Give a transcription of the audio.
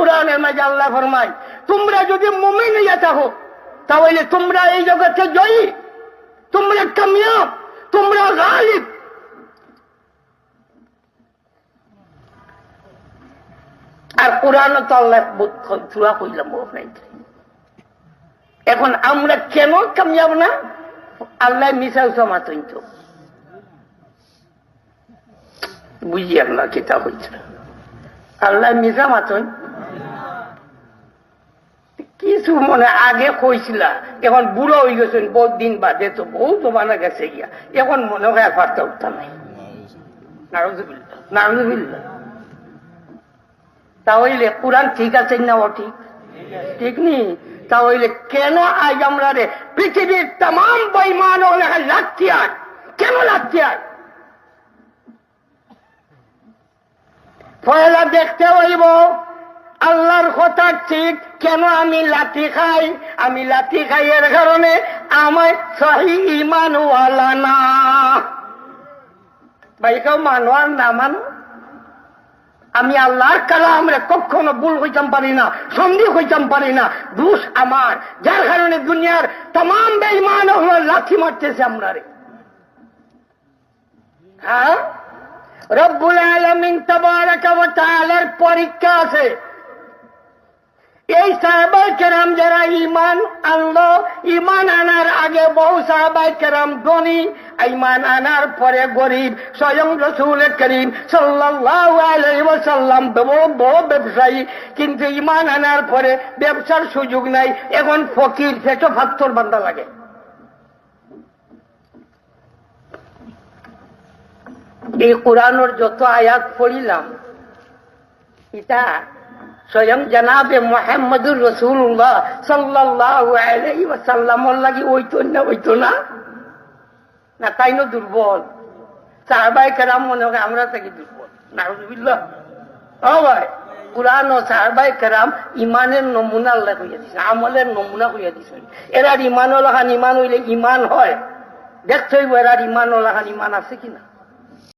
কোরআনের মাঝে আল্লাহ ফরমায়, তোমরা যদি মুমিন হইয়া থাকো, তাহলে তোমরা এই জগতে জয়ী। তোমরা কামিয়াব তোমরা গালিব। আর কোরআন তো আল্লাহ চূড়া কইলাম এখন আমরা কেন কামিয়াব না? আল্লাহ মিশাল সমাতই তো বুঝি আল্লাহ কিতাব হয়েছে আল্লাহ মিশা মাতন কিছু মনে আগে কইছিল, এখন বুড়ো হয়ে গেছেন, বহুত দিন বাদে তো বহু জমানা গেছে গিয়া। এখন মনে হয় আর পারতে উঠতাম নাই। তাহলে কোরআন ঠিক আছে না ও ঠিক? ঠিক নি? তাহলে কেন আজ আমরা রে পৃথিবীর তাম বইমান লাগতে আর কেন লাগতে আর পয়লা দেখতে হইব, আল্লাহর কথা ঠিক কেন আমি লাঠি খাই? আমি লাঠি খাই এর কারণে আমার সহি ইমানওয়ালা না। ভাই, কেউ মানো আর না মানো? আমি আল্লাহর কালাম রে কখনো ভুল হইতাম পারি না সন্দেহ হইতাম পারি না। দোষ আমার। যার কারণে দুনিয়ার তাম বেইমান লাঠি মারতেছে আমরা রে হ্যাঁ? রব্বুল আলমিন তাবার পরীক্ষা আছে। এই সাহাবাই কেরাম যারা ইমান আনলো ইমান আনার আগে বহু সাহাবাই কেরাম ধনী ইমান আনার পরে গরিব, স্বয়ং রসুল করিম সাল্লাম বড় ব্যবসায়ী। কিন্তু ইমান আনার পরে ব্যবসার সুযোগ নাই, এখন ফকির, ফেটো ফাত্তর বান্ধা লাগে। এই কোরআনোর যত আয়াত পড়িলাম, এটা স্বয়ং জানাবে মোহাম্মদুর রসুল্লাহ সাল্লাহ লাগি ওইতো না ওইতো না। না, তাই না দুর্বল? সাহবাই কেরাম মনে হয় আমরা থাকি দুর্বল। নাহজুবিল্লাহ ও ভাই, কোরআন ও সাহবাই কেরাম ইমানের নমুনা আল্লাহ হইয়া দিছে, আমলের নমুনা হইয়া দিছে। এরার ইমান লাখান ইমান হইলে ইমান হয়। দেখতে হইব এরার ইমান লাখান ইমান আছে কিনা।